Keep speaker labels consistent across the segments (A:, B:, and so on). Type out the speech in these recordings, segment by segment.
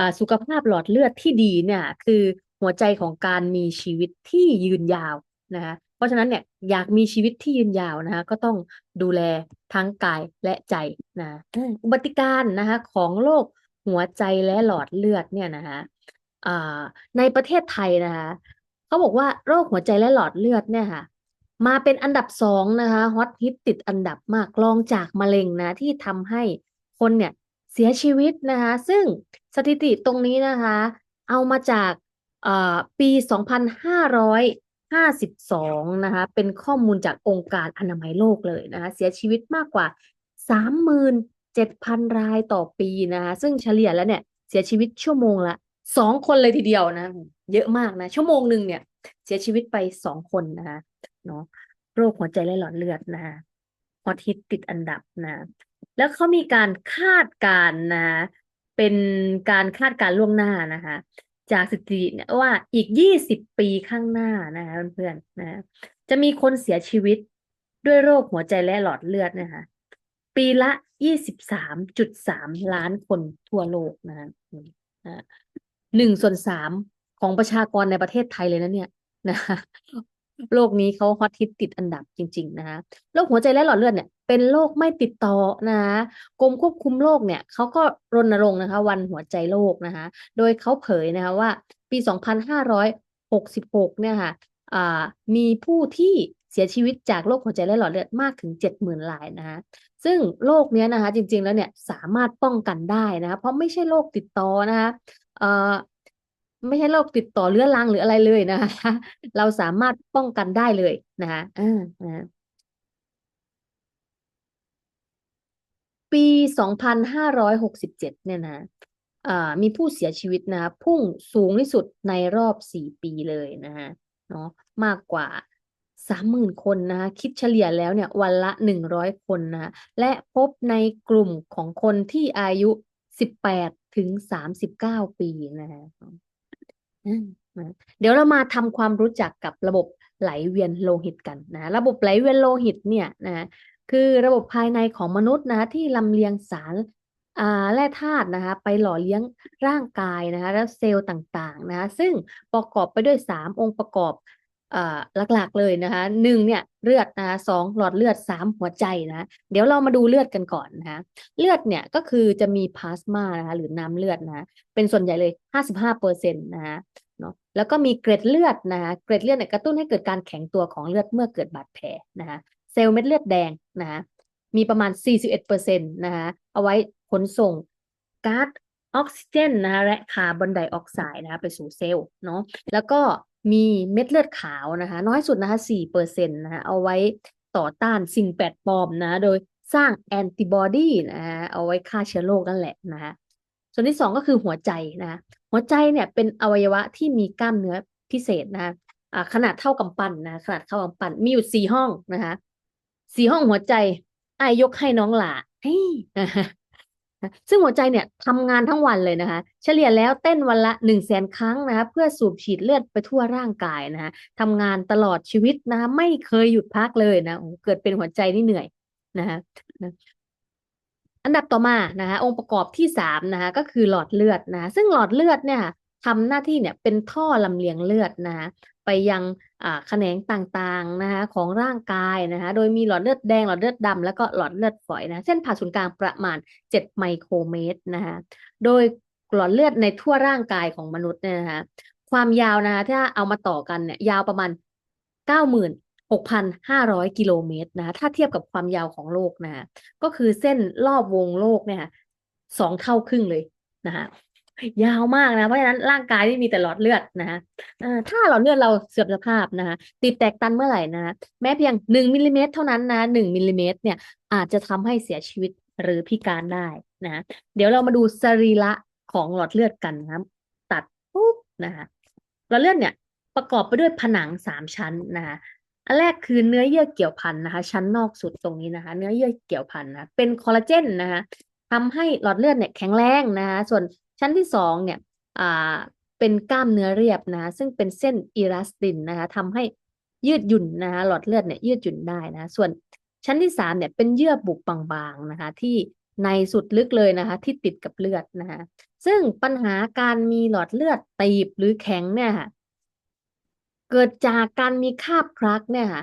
A: อ่าสุขภาพหลอดเลือดที่ดีเนี่ย คือหัวใจของการมีชีวิตที่ยืนยาวนะคะเพราะฉะนั้นเนี่ยอยากมีชีวิตที่ยืนยาวนะคะก็ต้องดูแลทั้งกายและใจนะอุบัติการนะคะของโรคหัวใจและหลอดเลือดเนี่ยนะคะอ่าในประเทศไทยนะคะเขาบอกว่าโรคหัวใจและหลอดเลือดเนี่ยค่ะมาเป็นอันดับสองนะคะฮอตฮิตติดอันดับมากรองจากมะเร็งนะที่ทำให้คนเนี่ย เสียชีวิตนะคะ ซึ่งสถิติตรงนี้นะคะ เอามาจากเอ่อปี 2552 นะคะ เป็นข้อมูลจากองค์การอนามัยโลกเลยนะคะ เสียชีวิตมากกว่า 37,000 รายต่อปีนะคะ ซึ่งเฉลี่ยแล้วเนี่ย เสียชีวิตชั่วโมงละสองคนเลยทีเดียวนะ เยอะมากนะ ชั่วโมงหนึ่งเนี่ย เสียชีวิตไปสองคนนะคะเนาะโรคหัวใจและหลอดเลือดนะคะฮอตฮิตติดอันดับนะ แล้วเขามีการคาดการณ์นะเป็นการคาดการณ์ล่วงหน้านะคะ จากสถิติเนี่ยว่าอีกยี่สิบปีข้างหน้านะคะเพื่อนๆนะจะมีคนเสียชีวิตด้วยโรคหัวใจและหลอดเลือดนะคะปีละยี่สิบสามจุดสามล้านคนทั่วโลกนะคะหนึ่งส่วนสามของประชากรในประเทศไทยเลยนะเนี่ยนะคะ โรคนี้เขาฮอตฮิตติดอันดับจริง ๆ นะคะโรคหัวใจและหลอดเลือดเนี่ยเป็นโรคไม่ติดต่อนะคะกรมควบคุมโรคเนี่ยเขาก็รณรงค์นะคะ วันหัวใจโลกนะคะ โดยเขาเผยนะคะว่าปี 2566 เนี่ยค่ะมีผู้ที่เสียชีวิตจากโรคหัวใจและหลอดเลือดมากถึง 70,000รายนะคะซึ่งโรคนี้นะคะจริงๆแล้วเนี่ยสามารถป้องกันได้นะคะเพราะไม่ใช่โรคติดต่อนะคะ ไม่ใช่โรคติดต่อเรื้อรังหรืออะไรเลยนะคะเราสามารถป้องกันได้เลยนะคะอ่านะปีสองพันห้าร้อยหกสิบเจ็ดเนี่ยนะอ่ามีผู้เสียชีวิตนะพุ่งสูงที่สุดในรอบสี่ปีเลยนะฮะเนาะมากกว่าสามหมื่นคนนะคะคิดเฉลี่ยแล้วเนี่ยวันละหนึ่งร้อยคนนะและพบในกลุ่มของคนที่อายุสิบแปดถึงสามสิบเก้าปีนะฮะ เดี๋ยวเรามาทำความรู้จักกับระบบไหลเวียนโลหิตกันนะระบบไหลเวียนโลหิตเนี่ยนะคือระบบภายในของมนุษย์นะที่ลำเลียงสารแร่ธาตุนะคะไปหล่อเลี้ยงร่างกายนะคะแล้วเซลล์ต่างๆนะคะซึ่งประกอบไปด้วยสามองค์ประกอบ หลักๆเลยนะคะหนึ่งเนี่ยเลือดนะคะสองหลอดเลือดสามหัวใจนะเดี๋ยวเรามาดูเลือดกันก่อนนะคะเลือดเนี่ยก็คือจะมีพลาสมานะคะหรือน้ำเลือดนะเป็นส่วนใหญ่เลยห้าสิบห้าเปอร์เซ็นต์นะคะเนาะแล้วก็มีเกล็ดเลือดนะคะเกล็ดเลือดเนี่ยกระตุ้นให้เกิดการแข็งตัวของเลือดเมื่อเกิดบาดแผลนะคะเซลล์เม็ดเลือดแดงนะคะมีประมาณ 41เปอร์เซ็นต์นะคะเอาไว้ขนส่งก๊าซออกซิเจนนะคะและคาร์บอนไดออกไซด์นะคะไปสู่เซลล์เนาะแล้วก็ มีเม็ดเลือดขาวนะคะ น้อยสุดนะคะ4เปอร์เซ็นต์นะคะเอาไว้ต่อต้านสิ่งแปลกปลอมนะ โดยสร้างแอนติบอดีนะคะเอาไว้ฆ่าเชื้อโรคนั่นแหละนะคะส่วนที่สองก็คือหัวใจนะหัวใจเนี่ยเป็นอวัยวะที่มีกล้ามเนื้อพิเศษนะะขนาดเท่ากำปั้นนะขนาดเท่ากำปั้นมีอยู่สี่ห้องนะคะสี่ห้องหัวใจอายกให้น้องหลาเฮ้ย ซึ่งหัวใจเนี่ยทำงานทั้งวันเลยนะคะ เฉลี่ยแล้วเต้นวันละหนึ่งแสนครั้งนะคะเพื่อสูบฉีดเลือดไปทั่วร่างกายนะคะทำงานตลอดชีวิตนะคะไม่เคยหยุดพักเลยนะเกิดเป็นหัวใจนี่เหนื่อยนะคะอันดับต่อมานะคะองค์ประกอบที่สามนะคะก็คือหลอดเลือดนะซึ่งหลอดเลือดเนี่ยทำหน้าที่เนี่ยเป็นท่อลำเลียงเลือดนะะไปยัง แขนงต่างๆนะคะของร่างกายนะคะโดยมีหลอดเลือดแดงหลอดเลือดดำแล้วก็หลอดเลือดฝอยนะเส้นผ่าศูนย์กลางประมาณ 7 ไมโครเมตรนะคะโดยหลอดเลือดในทั่วร่างกายของมนุษย์เนี่ยนะคะความยาวนะคะถ้าเอามาต่อกันเนี่ยยาวประมาณ96,500 กิโลเมตรนะะถ้าเทียบกับความยาวของโลกนะะก็คือเส้นรอบวงโลกเนี่ยสองเท่าครึ่งเลยนะคะ ยาวมากนะ เพราะฉะนั้นร่างกายที่มีแต่หลอดเลือดนะฮะถ้าหลอดเลือดเราเสื่อมสภาพนะฮะติดแตกตันเมื่อไหร่นะแม้เพียงหนึ่งมิลลิเมตรเท่านั้นนะหนึ่งมิลลิเมตรเนี่ยอาจจะทำให้เสียชีวิตหรือพิการได้นะเดี๋ยวเรามาดูสรีระของหลอดเลือดกันนะตัดปุ๊บนะคะหลอดเลือดเนี่ยประกอบไปด้วยผนังสามชั้นนะคะอันแรกคือเนื้อเยื่อเกี่ยวพันนะคะ ชั้นนอกสุดตรงนี้นะคะ เนื้อเยื่อเกี่ยวพันนะเป็นคอลลาเจนนะคะทำให้หลอดเลือดเนี่ยแข็งแรงนะคะส่วน ชั้นที่สองเนี่ยอ่าเป็นกล้ามเนื้อเรียบนะซึ่งเป็นเส้นอีลาสตินนะคะทำให้ยืดหยุ่นนะคะหลอดเลือดเนี่ยยืดหยุ่นได้นะส่วนชั้นที่สามเนี่ยเป็นเยื่อบุบางๆนะคะที่ในสุดลึกเลยนะคะที่ติดกับเลือดนะคะซึ่งปัญหาการมีหลอดเลือดตีบหรือแข็งเนี่ยค่ะเกิดจากการมีคราบพลักเนี่ยค่ะ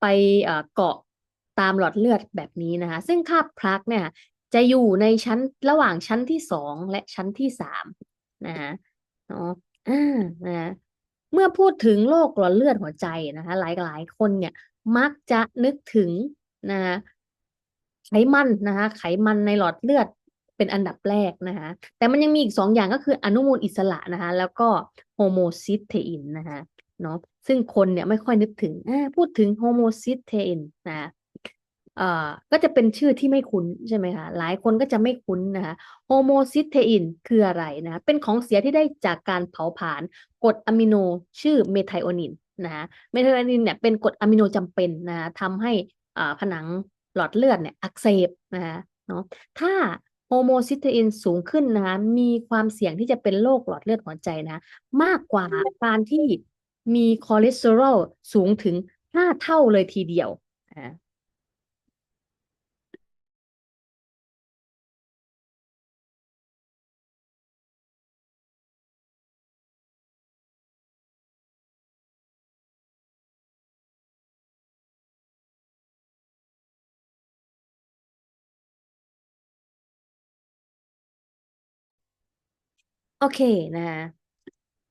A: ไปเกาะตามหลอดเลือดแบบนี้นะคะซึ่งคราบพลักเนี่ย จะอยู่ในชั้นระหว่างชั้นที่สองและชั้นที่สามนะคะเนาะอ่านะเมื่อพูดถึงโรคหลอดเลือดหัวใจนะคะ หลายหลายคนเนี่ย มักจะนึกถึงนะคะไขมันนะคะ ไขมันในหลอดเลือดเป็นอันดับแรกนะคะ แต่มันยังมีอีกสองอย่างก็คืออนุมูลอิสระนะคะ แล้วก็โฮโมซิสเทอินนะคะเนาะซึ่งคนเนี่ยไม่ค่อยนึกถึงพูดถึงโฮโมซิสเทอินนะ เอ่อก็จะเป็นชื่อที่ไม่คุ้นใช่ไหมคะหลายคนก็จะไม่คุ้นนะคะโฮโมซิสเทอินคืออะไรนะเป็นของเสียที่ได้จากการเผาผลาญกรดอะมิโนชื่อเมไทโอนินนะคะเมไทโอนินเนี่ยเป็นกรดอะมิโนจำเป็นนะะทำให้อ่าผนังหลอดเลือดเนี่ยอักเสบนะคะเนาะถ้าโฮโมซิสเทอินสูงขึ้นนะคะมีความเสี่ยงที่จะเป็นโรคหลอดเลือดหัวใจนะ มากกว่าการที่มีคอเลสเตอรอลสูงถึงห้าเท่าเลยทีเดียว โอเคนะ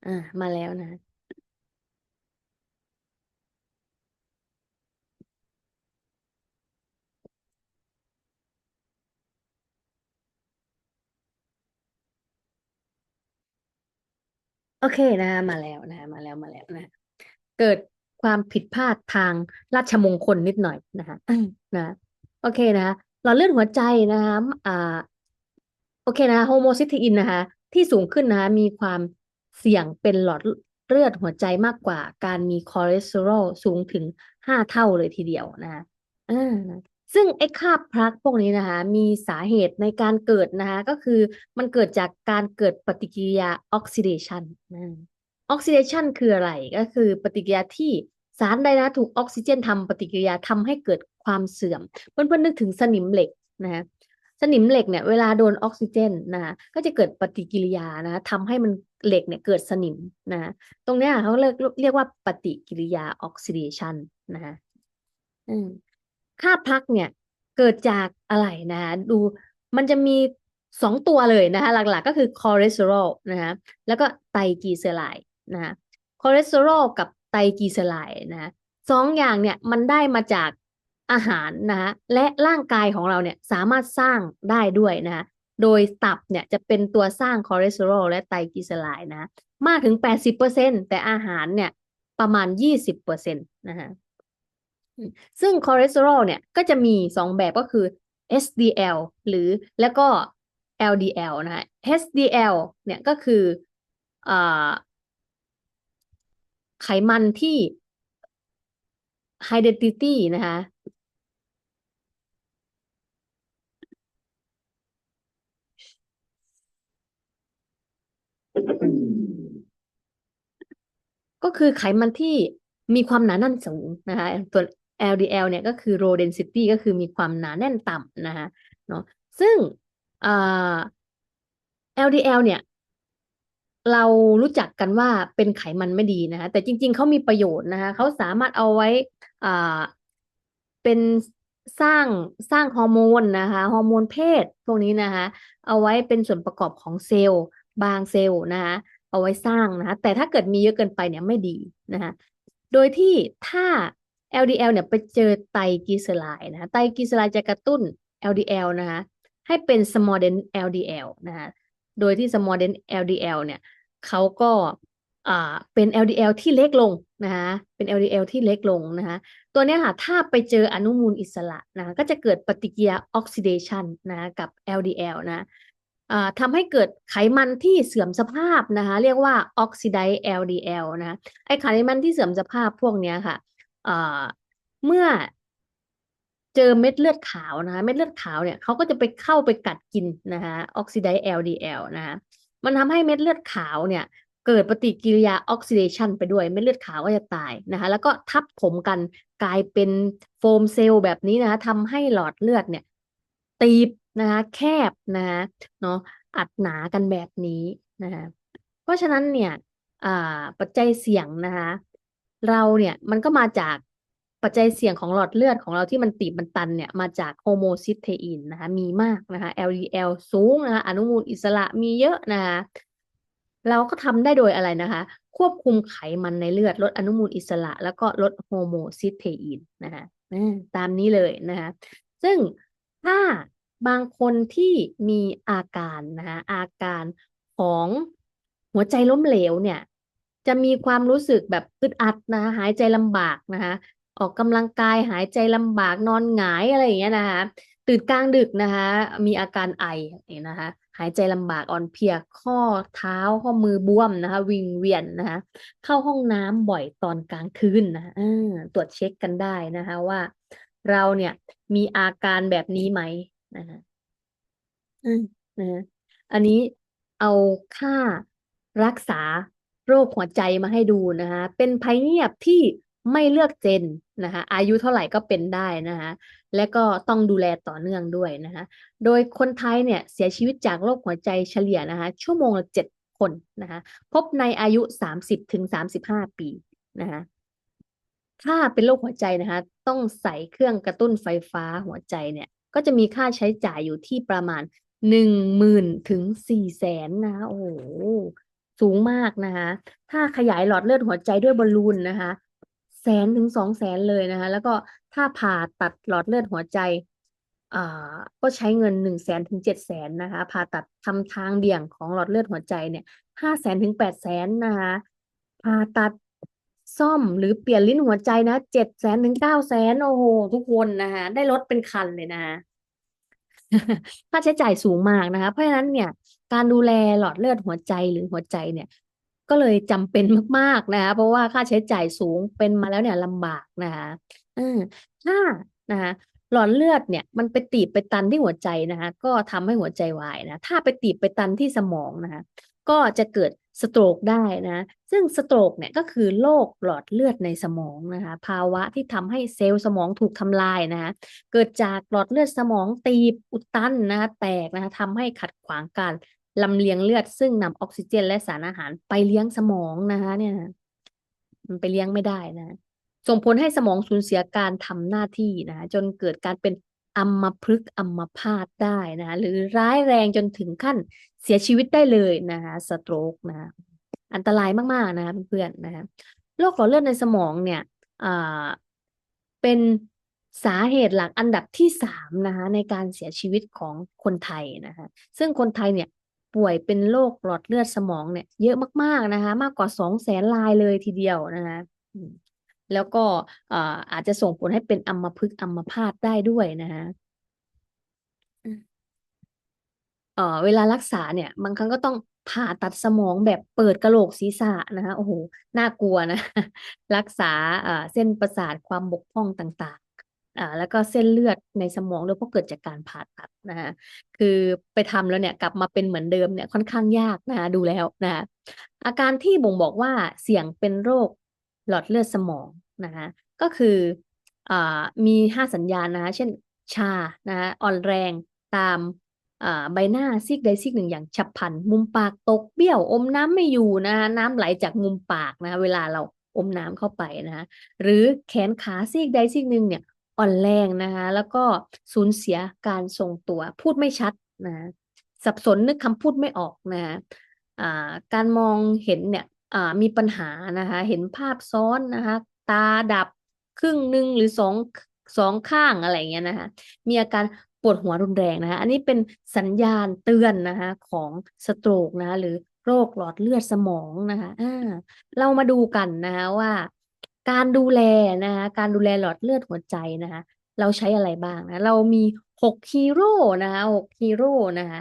A: อ่ามาแล้วนะ โอเคนะมาแล้วนะมาแล้วมาแล้วนะ เกิดความผิดพลาดทางราชมงคลนิดหน่อยนะคะนะ โอเคนะหลอดเลือดหัวใจนะคะอ่า โอเคนะโฮโมซิสเทอินนะคะ ที่สูงขึ้นนะคะมีความเสี่ยงเป็นหลอดเลือดหัวใจมากกว่าการมีคอเลสเตอรอลสูงถึงห้าเท่าเลยทีเดียวนะคะอ่าซึ่งไอ้คราบพลักพวกนี้นะคะมีสาเหตุในการเกิดนะคะก็คือมันเกิดจากการเกิดปฏิกิริยาออกซิเดชันออกซิเดชันคืออะไรก็คือปฏิกิริยาที่สารใดนะถูกออกซิเจนทำปฏิกิริยาทำให้เกิดความเสื่อมเพื่อนๆนึกถึงสนิมเหล็กนะ สนิมเหล็กเนี่ยเวลาโดนออกซิเจนนะก็จะเกิดปฏิกิริยานะทำให้มันเหล็กเนี่ยเกิดสนิมนะตรงเนี้ยเขาเรียกเรียกว่าปฏิกิริยาออกซิเดชันนะอืมค่าพักเนี่ยเกิดจากอะไรนะดูมันจะมีสองตัวเลยนะคะหลักๆก็คือคอเลสเตอรอลนะคะแล้วก็ไตรกลีเซอไรด์นะคอเลสเตอรอลกับไตรกลีเซอไรด์นะสองอย่างเนี่ยมันได้มาจาก อาหารนะและร่างกายของเราเนี่ยสามารถสร้างได้ด้วยนะโดยตับเนี่ยจะเป็นตัวสร้างคอเลสเตอรอลและไตรกลีเซอไรด์นะมากถึง 80%แต่อาหารเนี่ยประมาณ 20%นะคะซึ่งคอเลสเตอรอลเนี่ยก็จะมีสองแบบก็คือ SDL หรือแล้วก็ LDL นะฮะ HDL เนี่ยก็คืออไขมันที่ high density นะคะ ก็คือไขมันที่มีความหนาแน่นสูงนะคะตัว LDL เนี่ยก็คือ low density ก็คือมีความหนาแน่นต่ำนะคะเนาะซึ่ง LDL เนี่ย เรารู้จักกันว่าเป็นไขมันไม่ดีนะคะแต่จริง ๆเขามีประโยชน์นะคะเขาสามารถเอาไว้อเป็นสร้างสร้างฮอร์โมนนะคะฮอร์โมนเพศพวกนี้นะคะเอาไว้เป็นส่วนประกอบของเซลล์บางเซลล์นะคะ เอาไว้สร้างนะคะแต่ถ้าเกิดมีเยอะเกินไปเนี่ยไม่ดีนะคะโดยที่ถ้า LDL เนี่ยไปเจอไตรกลีเซอไรด์นะคะไตรกลีเซอไรด์จะกระตุ้น LDL นะคะให้เป็น small dense LDL นะคะโดยที่ small dense LDL เนี่ยเขาก็อ่าเป็น LDL ที่เล็กลงนะคะเป็น LDL ที่เล็กลงนะคะตัวนี้ค่ะถ้าไปเจออนุมูลอิสระนะก็จะเกิดปฏิกิริยาออกซิเดชันนะกับ LDL นะ ทำให้เกิดไขมันที่เสื่อมสภาพนะคะ เรียกว่าออกซิได LDL นะไอไขมันที่เสื่อมสภาพพวกนี้ค่ะเมื่อเจอเม็ดเลือดขาวนะคะเม็ดเลือดขาวเนี่ยเขาก็จะไปเข้าไปกัดกินนะคะออกซิได LDL นะคะมันทำให้เม็ดเลือดขาวเนี่ย เกิดปฏิกิริยาออกซิเดชันไปด้วยเม็ดเลือดขาวก็จะตายนะคะแล้วก็ทับถมกันกลายเป็นโฟมเซลล์แบบนี้นะคะทำให้หลอดเลือดเนี่ย ตีบ นะคะแคบนะคะเนาะอัดหนากันแบบนี้นะคะเพราะฉะนั้นเนี่ยปัจจัยเสี่ยงนะคะเราเนี่ยมันก็มาจากปัจจัยเสี่ยงของหลอดเลือดของเราที่มันตีบมันตันเนี่ยมาจากโฮโมซิสเทอินนะคะมีมากนะคะ LDL สูงนะคะอนุมูลอิสระมีเยอะนะคะเราก็ทำได้โดยอะไรนะคะ ควบคุมไขมันในเลือดลดอนุมูลอิสระ แล้วก็ลดโฮโมซิสเทอินนะคะตามนี้เลยนะคะซึ่งถ้า บางคนที่มีอาการนะคะอาการของหัวใจล้มเหลวเนี่ย จะมีความรู้สึกแบบอึดอัดนะะหายใจลำบากนะคะออกกำลังกายหายใจลำบากนอนหงายอะไรอย่างเงี้ยนะคะตื่นกลางดึกนะคะ มีอาการไอนี่นะคะหายใจลำบากอ่อนเพลียข้อเท้าข้อมือบวมนะคะ วิงเวียนนะคะ เข้าห้องน้ำบ่อยตอนกลางคืนนะตรวจเช็คกันได้นะคะว่า เราเนี่ยมีอาการแบบนี้ไหม นะคะอืมนะอันนี้เอาค่ารักษาโรคหัวใจมาให้ดูนะคะเป็นภัยเงียบที่ไม่เลือกเจนนะคะอายุเท่าไหร่ก็เป็นได้นะคะและก็ต้องดูแลต่อเนื่องด้วยนะคะโดยคนไทยเนี่ยเสียชีวิตจากโรคหัวใจเฉลี่ยนะคะชั่วโมงละเจ็ดคนนะคะพบในอายุสามสิบถึงสามสิบห้าปีนะคะถ้าเป็นโรคหัวใจนะคะต้องใส่เครื่องกระตุ้นไฟฟ้าหัวใจเนี่ย ก็จะมีค่าใช้จ่ายอยู่ที่ประมาณหนึ่งหมื่นถึงสี่แสนนะโอ้โหสูงมากนะคะถ้าขยายหลอดเลือดหัวใจด้วยบอลลูนนะคะแสนถึงสองแสนเลยนะคะแล้วก็ถ้าผ่าตัดหลอดเลือดหัวใจอ่าก็ใช้เงินหนึ่งแสนถึงเจ็ดแสนนะคะผ่าตัดทำทางเบี่ยงของหลอดเลือดหัวใจเนี่ยห้าแสนถึงแปดแสนนะคะผ่าตัดซ่อมหรือเปลี่ยนลิ้นหัวใจนะเจ็ดแสนถึงเก้าแสนโอ้โหทุกคนนะคะได้รถเป็นคันเลยนะคะ ค่าใช้จ่ายสูงมากนะคะ เพราะฉะนั้นเนี่ย การดูแลหลอดเลือดหัวใจหรือหัวใจเนี่ย ก็เลยจำเป็นมากๆนะคะเพราะว่าค่าใช้จ่ายสูงเป็นมาแล้วเนี่ยลำบากนะคะถ้านะคะหลอดเลือดเนี่ยมันไปตีบไปตันที่หัวใจนะคะ ก็ทำให้หัวใจวายนะถ้าไปตีบไปตันที่สมองนะคะ ก็จะเกิด สโตรกได้นะ ซึ่งสโตรกเนี่ยก็คือโรคหลอดเลือดในสมองนะคะ ภาวะที่ทำให้เซลล์สมองถูกทำลายนะคะ เกิดจากหลอดเลือดสมองตีบอุดตันนะคะแตกนะคะทำให้ขัดขวางการลำเลียงเลือด ซึ่งนำออกซิเจนและสารอาหารไปเลี้ยงสมองนะคะเนี่ยมันไปเลี้ยงไม่ได้นะส่งผลให้สมองสูญเสียการทำหน้าที่นะจนเกิดการเป็น อัมพฤกษ์อัมพาตได้นะหรือร้ายแรงจนถึงขั้นเสียชีวิตได้เลยนะคะสโตรกนะอันตรายมากๆนะเพื่อนๆนะคะโรคหลอดเลือดในสมองเนี่ยเป็นสาเหตุหลักอันดับที่สามนะคะในการเสียชีวิตของคนไทยนะคะซึ่งคนไทยเนี่ยป่วยเป็นโรคหลอดเลือดสมองเนี่ยเยอะมากๆนะคะมากกว่าสองแสนรายเลยทีเดียวนะคะ แล้วก็อาจจะส่งผลให้เป็นอัมพฤกษ์อัมพาตได้ด้วยนะคะเออเวลารักษาเนี่ยบางครั้งก็ต้องผ่าตัดสมองแบบเปิดกระโหลกศีรษะนะคะโอ้โหน่ากลัวนะ รักษาเส้นประสาทความบกพร่องต่างๆอ่าแล้วก็เส้นเลือดในสมองด้วยเพราะเกิดจากการผ่าตัดนะคะคือไปทำแล้วเนี่ยกลับมาเป็นเหมือนเดิมเนี่ยค่อนข้างยากนะคะดูแล้วนะอาการที่บ่งบอกว่าเสี่ยงเป็นโรค หลอดเลือดสมองนะคะก็คืออมีห้าสัญญาณนะคะเช่นชานะคะอ่อนแรงตามใบหน้าซีกใดซีกหนึ่งอย่างฉับพลัน มุมปากตกเบี้ยว อมน้ำไม่อยู่นะคะน้ำไหลจากมุมปากนะคะเวลาเราอมน้ำเข้าไปนะคะหรือแขนขาซีกใดซีกหนึ่งเนี่ยอ่อนแรงนะคะแล้วก็สูญเสียการทรงตัว พูดไม่ชัดนะสับสนนึกคำพูดไม่ออกนะะการมองเห็นเนี่ย มีปัญหานะคะ เห็นภาพซ้อนนะคะ ตาดับครึ่งหนึ่งหรือสองสองข้างอะไรเงี้ยนะคะ มีอาการปวดหัวรุนแรงนะคะ อันนี้เป็นสัญญาณเตือนนะคะของสโตรกนะะหรือโรคหลอดเลือดสมองนะคะอ่าเรามาดูกันนะคะว่า การดูแลนะคะ การดูแลหลอดเลือดหัวใจนะคะ เราใช้อะไรบ้างนะ เรามีหกฮีโร่นะคะหกฮีโร่นะคะ